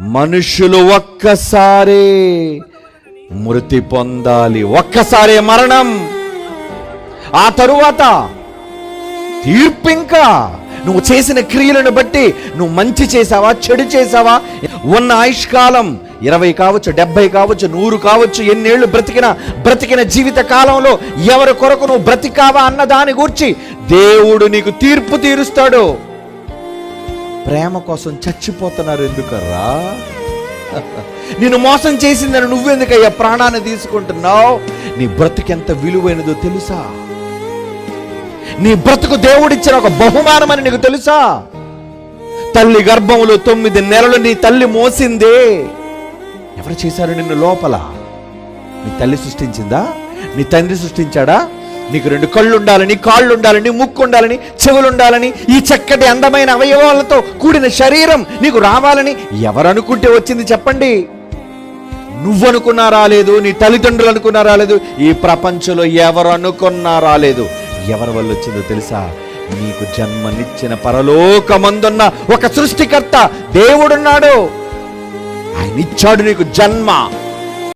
మనుషులు ఒక్కసారే మృతి పొందాలి. ఒక్కసారే మరణం. ఆ తరువాత తీర్పు ఇంకా. నువ్వు చేసిన క్రియలను బట్టి నువ్వు మంచి చేసావా చెడు చేసావా? ఉన్న ఆయుష్కాలం ఇరవై కావచ్చు డెబ్బై కావచ్చు నూరు కావచ్చు ఎన్నేళ్ళు బ్రతికిన బ్రతికిన జీవిత కాలంలో ఎవరి కొరకు నువ్వు బ్రతికావా అన్న దాని గురించి దేవుడు నీకు తీర్పు తీరుస్తాడు. ప్రేమ కోసం చచ్చిపోతున్నారు ఎందుకర్రా? నేను మోసం చేసిందని నువ్వెందుకయ్యా ప్రాణాన్ని తీసుకుంటున్నావు? నీ బ్రతుకెంత విలువైనదో తెలుసా? నీ బ్రతుకు దేవుడిచ్చిన ఒక బహుమానమని నీకు తెలుసా? తల్లి గర్భంలో తొమ్మిది నెలలు నీ తల్లి మోసిందే. ఎవరు చేశారు నిన్ను లోపల? నీ తల్లి సృష్టించిందా? నీ తండ్రి సృష్టించాడా? నీకు రెండు కళ్ళు ఉండాలని కాళ్ళు ఉండాలని ముక్కు ఉండాలని చెవులు ఉండాలని ఈ చక్కటి అందమైన అవయవాలతో కూడిన శరీరం నీకు రావాలని ఎవరు అనుకుంటే వచ్చింది చెప్పండి. నువ్వు అనుకున్నా రాలేదు నీ తల్లిదండ్రులు అనుకున్నా రాలేదు ఈ ప్రపంచంలో ఎవరు అనుకున్నా రాలేదు ఎవరి వల్ల వచ్చిందో తెలుసా? నీకు జన్మనిచ్చిన పరలోకమందున్న ఒక సృష్టికర్త దేవుడున్నాడు. ఆయన ఇచ్చాడు నీకు జన్మ.